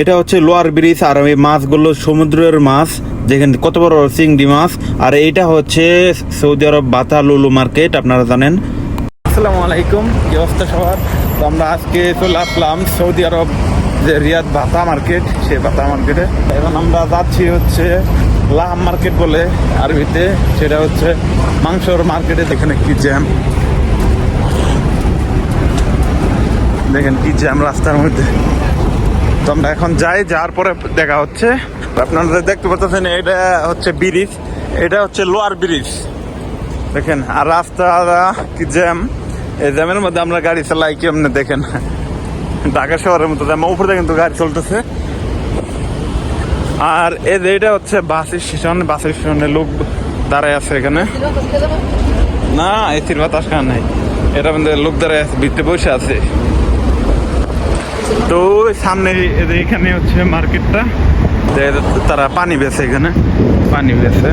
এটা হচ্ছে lower bridge আর এই মাছগুলো সমুদ্রের মাছ, যেখানে কত বড় চিংড়ি মাছ। আর এইটা হচ্ছে সৌদি আরব বাতা লুলু মার্কেট, আপনারা জানেন। আসসালামু আলাইকুম, কি অবস্থা সবার? তো আমরা আজকে চলে আসলাম সৌদি আরব যে রিয়াদ বাতা মার্কেট, সেই বাতা মার্কেটে। এখন আমরা যাচ্ছি হচ্ছে লাহাম মার্কেট বলে আরবিতে, সেটা হচ্ছে মাংসর মার্কেটে। যেখানে কি জ্যাম। দেখেন কি জ্যাম রাস্তার মধ্যে। তো আমরা এখন যাই, যাওয়ার পরে দেখা হচ্ছে। আপনারা দেখতে পাচ্ছেন, এটা হচ্ছে ব্রিজ। এটা হচ্ছে লোয়ার ব্রিজ। দেখেন, আর রাস্তা কি জ্যাম? এই জ্যামের মধ্যে আমরা গাড়ি চালাই কেমনে দেখেন? ঢাকা শহরের মতো জ্যাম, উপরে কিন্তু গাড়ি চলতেছে। আর এই যে এটা হচ্ছে বাস স্টেশন, বাস স্টেশনে লোক দাঁড়ায় আছে এখানে। না, এসির বাতাস খান নাই। এটা মধ্যে লোক দাঁড়ায় আছে বসে আছে। তো সামনে এই এখানে হচ্ছে মার্কেটটা। তারা পানি বেছে এখানে। পানি বেছে।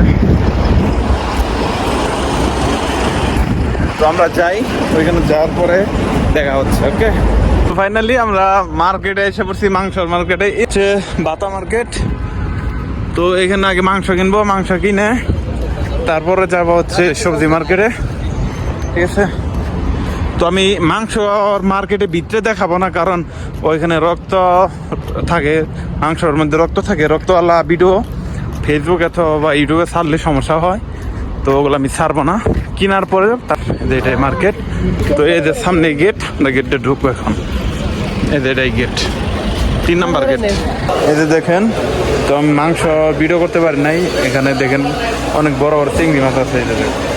তো আমরা যাই, ওইখানে যাওয়ার পরে দেখা হচ্ছে, ওকে? তো ফাইনালি আমরা মার্কেটে এসে পড়ছি, মাংসর মার্কেটে। হচ্ছে বাতা মার্কেট। তো এখানে আগে মাংস কিনবো, মাংস কিনে তারপরে যাব হচ্ছে সবজি মার্কেটে। ঠিক আছে? তো আমি মাংস মার্কেটে ভিতরে দেখাবো না কারণ ওইখানে রক্ত থাকে মাংসর মধ্যে রক্ত থাকে রক্তওয়ালা ভিডিও ফেসবুক বা ইউটিউবে ছাড়লে সমস্যা হয় তো ওগুলো আমি ছাড়বো না। কেনার পরে তার এই যে এটাই মার্কেট তো এই যে সামনে গেট আমরা গেটটা ঢুকবো এখন। এই যে এটাই গেট তিন নাম্বার গেট এই যে দেখেন তো আমি মাংস ভিডিও করতে পারি নাই এখানে দেখেন অনেক বড় বড় চিংড়ি মাছ আছে এই যে দেখেন।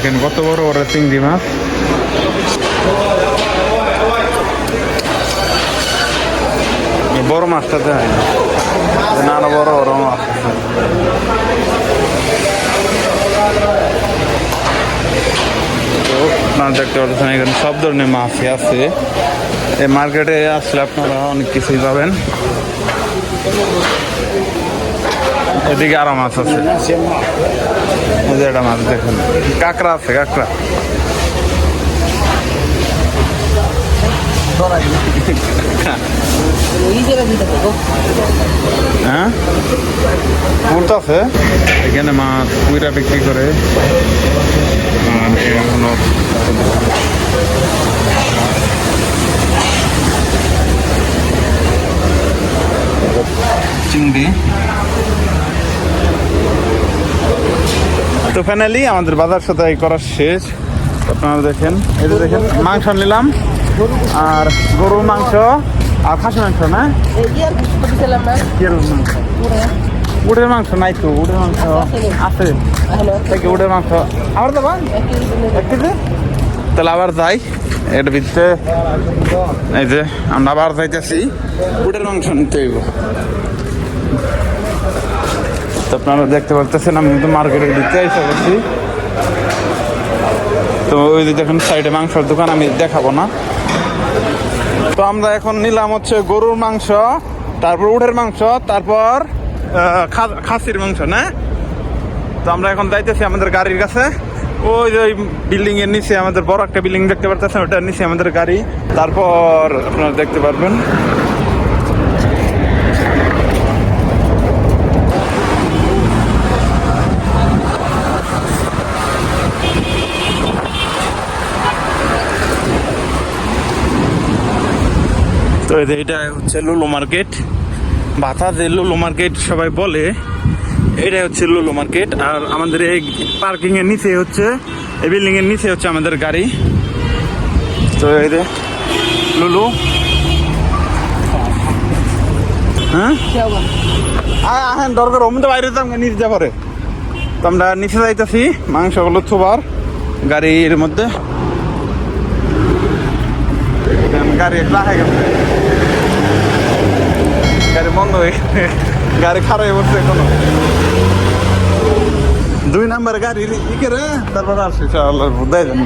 দেখেন কত বড় বড় চিংড়ি মাছ। বড় মাছটা দেয় আরও বড় বড় মাছ দেখতে পাচ্ছেন, এখানে সব ধরনের মাছই আছে। এই মার্কেটে আসলে আপনারা অনেক কিছুই পাবেন। এদিকে আরও মাছ আছে। মাছ দেখুন। কাঁকড়া আছে, কাঁকড়া। হ্যাঁ? এখানে মাছ পুইরা বিক্রি করে। চিংড়ি। তো ফাইনালি আমাদের বাজার সদাই করা শেষ। আপনারা দেখেন, এই দেখেন, মাংস নিলাম। আর গরুর মাংস আর খাসি মাংস না? কীরকম মাংস? নাই তো, উটের মাংস আছে। থেকে উটের মাংস। আবার দেবা? এক কেজি? তাহলে আবার যাই। এর ভিতরে এই যে আমরা আবার যাইতেছি। উটের মাংস নিতে হইব। তো আপনারা দেখতে পাচ্ছেন আমি কিন্তু মার্কেটের ভিতরে এসে গেছি। তো ওই যে দেখুন সাইডে মাংসের দোকান, আমি দেখাবো না। তো আমরা এখন নিলাম হচ্ছে গরুর মাংস, তারপর উটের মাংস, তারপর খাসির মাংস, না? তো আমরা এখন যাইতেছি আমাদের গাড়ির কাছে। ওই যে বিল্ডিং এর নিচে আমাদের বড় একটা বিল্ডিং দেখতে পারতেছেন, ওটার নিচে আমাদের গাড়ি। তারপর আপনারা দেখতে পারবেন। তো এটা হচ্ছে লুলু মার্কেট। বাতা যে লুলু মার্কেট সবাই বলে, এটাই হচ্ছে লুলু মার্কেট। আর আমাদের এই পার্কিং এর নিচে হচ্ছে, এই বিল্ডিং এর নিচে হচ্ছে আমাদের গাড়ি। তো এই যে লুলু। হ্যাঁ? আহেন দরকার ওমন তো বাইরে যাম নিচে যা পরে তো আমরা নিচে যাইতেছি মাংসগুলো থুবার গাড়ির মধ্যে। গাড়ি রাখা গেছে। গাড়ি বন্ধ হয়ে গেছে। গাড়ি খারাপ হয়ে পড়ছে এখনও। দুই নাম্বার গাড়ি ইকে রে তারপর আসছে আল্লাহ জানি